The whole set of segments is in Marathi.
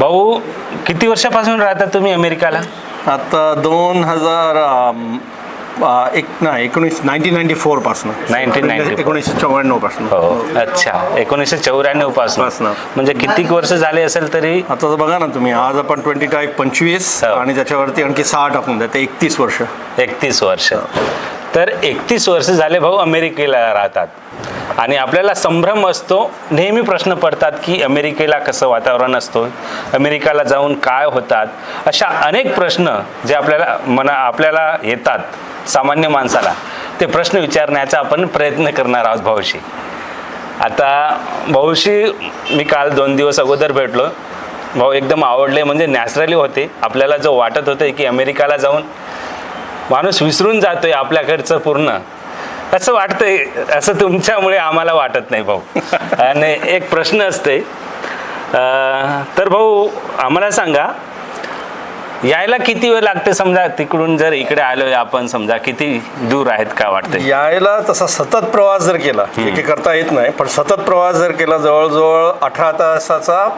भाऊ किती वर्षापासून राहता तुम्ही अमेरिकाला? आता दोन हजार अम, अ, एक नाही एकोणीस नाईन्टीन नाईन्टी फोरपासून 1994. एकोणीसशे चौऱ्याण्णवपासून. हो अच्छा. एकोणीसशे चौऱ्याण्णवपासून. पासनं. म्हणजे किती वर्ष झाले असेल तरी? आता तर बघा ना तुम्ही आज आपण ट्वेंटी टाईप पंचवीस हो. आणि त्याच्यावरती आणखी सहा टाकून द्या ते एकतीस वर्ष. एकतीस वर्ष. तर एकतीस वर्ष झाले भाऊ अमेरिकेला राहतात. आणि आपल्याला संभ्रम असतो नेहमी प्रश्न पडतात की अमेरिकेला कसं वातावरण असतो? अमेरिकाला जाऊन काय होतात? अशा अनेक प्रश्न जे आपल्याला मना आपल्याला येतात सामान्य माणसाला. ते प्रश्न विचारण्याचा आपण प्रयत्न करणार आहोत भाऊशी. आता भाऊशी मी काल दोन दिवस अगोदर भेटलो. भाऊ एकदम आवडले म्हणजे नॅचरली होते. आपल्याला जो वाटत होते की अमेरिकाला जाऊन माणूस विसरून जातोय आपल्याकडचं पूर्ण. असं वाटतंय असं तुमच्यामुळे आम्हाला वाटत नाही भाऊ. आणि एक प्रश्न असते. तर भाऊ आम्हाला सांगा यायला किती वेळ लागते समजा तिकडून जर इकडे आलोय आपण समजा किती दूर आहेत का वाटतंय? यायला तसा सतत प्रवास जर केला करता येत नाही पण सतत प्रवास जर केला जवळजवळ अठरा तासाचा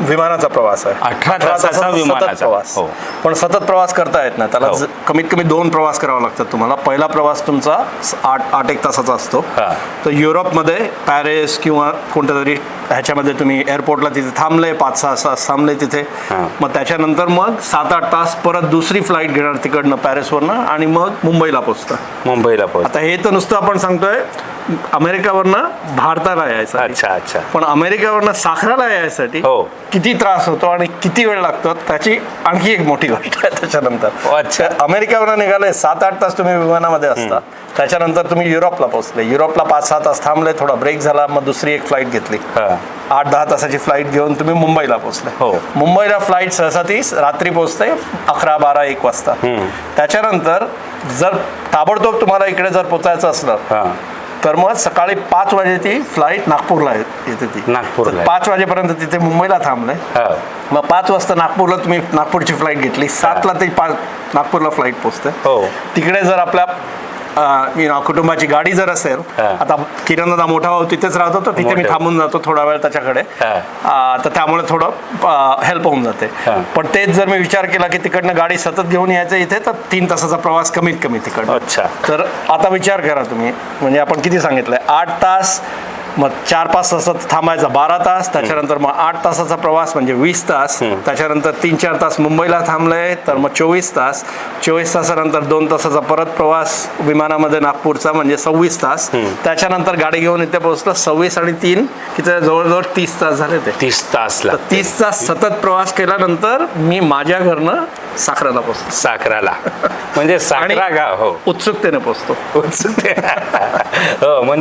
विमानाचा प्रवास आहे 18 तासाचा विमानाचा. प्रवास हो. पण सतत प्रवास करता येत नाही त्याला हो. कमीत कमी दोन प्रवास करावा लागतात तुम्हाला पहिला प्रवास तुमचा आठ आठ एक तासाचा असतो हा. तर युरोपमध्ये पॅरिस किंवा कोणत्या तरी ह्याच्यामध्ये तुम्ही एअरपोर्टला तिथे थांबले पाच सहा तास थांबले तिथे. मग त्याच्यानंतर मग सात आठ तास परत दुसरी फ्लाईट घेणार तिकडनं पॅरिसवरनं आणि मग मुंबईला पोचतं मुंबईला पोहोच आता हे तर नुसतं आपण सांगतोय अमेरिकावरनं भारताला यायचं अच्छा अच्छा. पण अमेरिकावरनं साखराला यायसाठी हो. किती त्रास होतो आणि किती वेळ लागतो त्याची आणखी एक मोठी गोष्ट आहे त्याच्यानंतर. अच्छा. अमेरिकावरनं निघाले सात आठ तास तुम्ही विमानामध्ये असता. त्याच्यानंतर तुम्ही युरोपला पोहोचले. युरोपला पाच सहा तास थांबले थोडा ब्रेक झाला मग दुसरी एक फ्लाईट घेतली. हा. आठ दहा तासाची फ्लाईट घेऊन तुम्ही मुंबईला पोहोचले. हो. मुंबईला फ्लाईट सहसा ती रात्री पोहोचते अकरा बारा एक वाजता. त्याच्यानंतर जर ताबडतोब तुम्हाला इकडे जर पोचायचं असलं हा. तर मग सकाळी पाच वाजे ती फ्लाईट नागपूरला येते ती. नागपूरला तर आहे. पाच वाजेपर्यंत तिथे मुंबईला थांबले हा. मग पाच वाजता नागपूरला तुम्ही नागपूरची फ्लाईट घेतली. सातला ती पाच नागपूरला फ्लाईट पोचते हो. तिकडे जर आपल्या you know, कुटुंबाची गाडी जर असेल. आता किरण दादा मोठा भाऊ तिथेच राहतो तर तिथे मी. थांबून जातो थोडा वेळ त्याच्याकडे. तर त्यामुळे थोडं हेल्प होऊन जाते. पण तेच जर मी विचार केला की तिकडनं गाडी सतत घेऊन यायचं इथे तर तीन तासाचा प्रवास कमीत कमी तिकडनं. अच्छा. तर आता विचार करा तुम्ही. म्हणजे आपण किती सांगितलंय? आठ तास मग चार पाच तासात थांबायचा बारा तास त्याच्यानंतर मग आठ तासाचा प्रवास म्हणजे वीस तास त्याच्यानंतर तीन चार तास मुंबईला थांबले तर मग चोवीस तास. चोवीस तासानंतर दोन तासाचा परत प्रवास विमानामध्ये नागपूरचा म्हणजे सव्वीस तास. त्याच्यानंतर गाडी घेऊन इथे पोहोचलं सव्वीस आणि तीन तिथे जवळजवळ तीस तास झाले ते. तीस तास तीस तास सतत प्रवास केल्यानंतर मी माझ्या घरनं साखराला पोहोचतो साखराला. म्हणजे साखरा गाव हो. उत्सुकतेने पोहोचतो. उत्सुक हो म्हणजे